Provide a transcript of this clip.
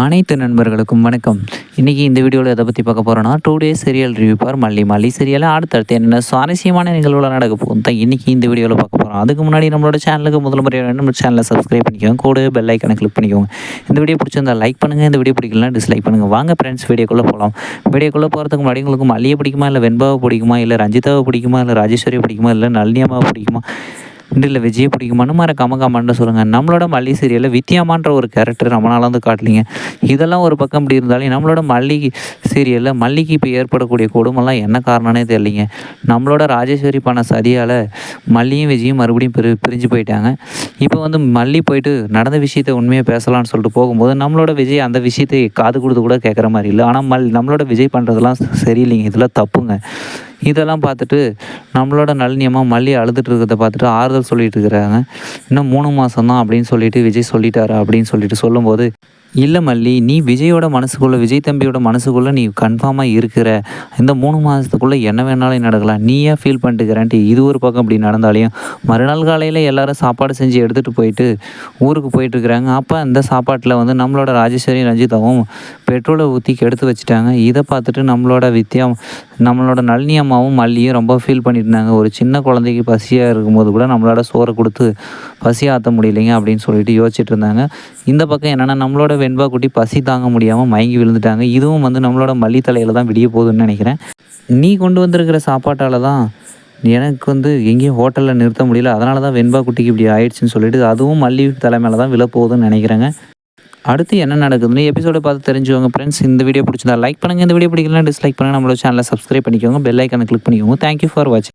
அனைத்து நண்பர்களுக்கும் வணக்கம். இன்றைக்கி இந்த வீடியோவில் எதை பற்றி பார்க்க போகிறோன்னா டூ டேஸ் சீரியல் ரிவ்யூ பார் மல்லி மல்லி சீரியல் அடுத்தடுத்து என்னென்ன சுவாரஸ்யமான நிகழ்வுகள் நடக்க போகும் தான் இன்றைக்கி இந்த வீடியோவில் பார்க்க போகிறோம் அதுக்கு முன்னாடி நம்மளோட சேனலுக்கு முதல் முறையாக நம்ம சேனலை சப்ஸ்கிரைப் பண்ணிக்கோங்க. கூட பெல் ஐக்கனை கிளிக் பண்ணிக்கோங்க. இந்த வீடியோ பிடிச்சிருந்தா லைக் பண்ணுங்கள் இந்த வீடியோ பிடிக்கலாம் டிஸ்லைக் பண்ணுங்கள் வாங்க ஃப்ரெண்ட்ஸ் வீடியோக்குள்ளே போகலாம் வீடியோக்குள்ளே போகிறதுக்கு முன்னாடி உங்களுக்கு மல்லியை பிடிக்குமா? இல்லை வெண்பாவை பிடிக்குமா? இல்லை ரஞ்சிதாவை பிடிக்குமா? இல்லை ராஜேஸ்வரியை பிடிக்குமா? இல்லை நளினியம்மாவை பிடிக்குமா? இல்லை விஜய் பிடிக்குமான்னு மாதிரி கமகமான்னு சொல்லுங்கள் நம்மளோட மல்லி சீரியலில் வித்தியாமான்ற ஒரு கேரக்டர் ரொம்ப நாளாக வந்து காட்டலிங்க. இதெல்லாம் ஒரு பக்கம் இப்படி இருந்தாலும் நம்மளோட மல்லி சீரியலில் மல்லிக்கு இப்போ ஏற்படக்கூடிய கொடுமெல்லாம் என்ன காரணம்னே தெரியலிங்க. நம்மளோட ராஜேஸ்வரி பண்ண சதியால் மல்லியும் விஜயும் மறுபடியும் பிரி பிரிஞ்சு போயிட்டாங்க. இப்போ வந்து மல்லி போயிட்டு நடந்த விஷயத்தை உண்மையாக பேசலாம்னு சொல்லிட்டு போகும்போது நம்மளோட விஜய் அந்த விஷயத்தை காது கொடுத்து கூட கேட்குற மாதிரி இல்லை. ஆனால் மல் நம்மளோட விஜய் பண்ணுறதெல்லாம் சரியில்லைங்க. இதெல்லாம் தப்புங்க. இதெல்லாம் பார்த்துட்டு நம்மளோட நளினியமாக மல்லி அழுதுட்டு இருக்கிறத பார்த்துட்டு ஆறுதல் சொல்லிட்டு இருக்கிறாங்க. இன்னும் மூணு மாதம் தான் அப்படின்னு சொல்லிட்டு விஜய் சொல்லிட்டாரு அப்படின்னு சொல்லிட்டு சொல்லும்போது இல்லை மல்லி நீ விஜயோட மனசுக்குள்ளே விஜய் தம்பியோட மனசுக்குள்ளே நீ கன்ஃபார்மாக இருக்கிற இந்த மூணு மாதத்துக்குள்ளே என்ன வேணாலும் நடக்கலாம். நீ ஏன் ஃபீல் பண்ணிட்டுக்கிறேன்ட்டு இது ஒரு பக்கம் இப்படி நடந்தாலையும் மறுநாள் காலையில் எல்லாரும் சாப்பாடு செஞ்சு எடுத்துகிட்டு போயிட்டு ஊருக்கு போயிட்டுருக்குறாங்க. அப்போ அந்த சாப்பாட்டில் வந்து நம்மளோட ராஜேஸ்வரி ரஞ்சிதாவும் பெட்ரோலை ஊற்றி கெடுத்து வச்சுட்டாங்க. இதை பார்த்துட்டு நம்மளோட வித்யா நம்மளோட நளினி அம்மாவும் மல்லியும் ரொம்ப ஃபீல் பண்ணியிருந்தாங்க ஒரு சின்ன குழந்தைக்கு பசியாக இருக்கும்போது கூட நம்மளோட சோறை கொடுத்து பசி ஆற்ற முடியலைங்க அப்படின்னு சொல்லிட்டு யோசிச்சுட்டு இருந்தாங்க. இந்த பக்கம் என்னென்னா நம்மளோட வெண்பா குட்டி பசி தாங்க முடியாமல் மயங்கி விழுந்துட்டாங்க. இதுவும் வந்து நம்மளோட மல்லி தலையில் தான் விடிய போகுதுன்னு நினைக்கிறேன். நீ கொண்டு வந்திருக்கிற சாப்பாட்டால் தான் எனக்கு வந்து எங்கேயும் ஹோட்டலில் நிறுத்த முடியல. அதனால தான் வெண்பா குட்டிக்கு இப்படி ஆயிடுச்சுன்னு சொல்லிட்டு அதுவும் மல்லி தலை மேலே தான் விழப்போகுதுன்னு நினைக்கிறேங்க. அடுத்து என்ன நடக்குதுன்னு எபிசோடை பார்த்து தெரிஞ்சுக்கோங்க ஃப்ரெண்ட்ஸ் இந்த வீடியோ பிடிச்சிருந்தா லைக் பண்ணுங்கள் இந்த வீடியோ பிடிக்கலாம் டிஸ்லைக் பண்ணுங்கள் நம்மளோட சேனலை சப்ஸ்கிரைப் பண்ணிக்கோங்க. பெல் ஐக்கனை கிளிக் பண்ணிக்கோங்க. தேங்க்யூ ஃபார் வாட்சிங்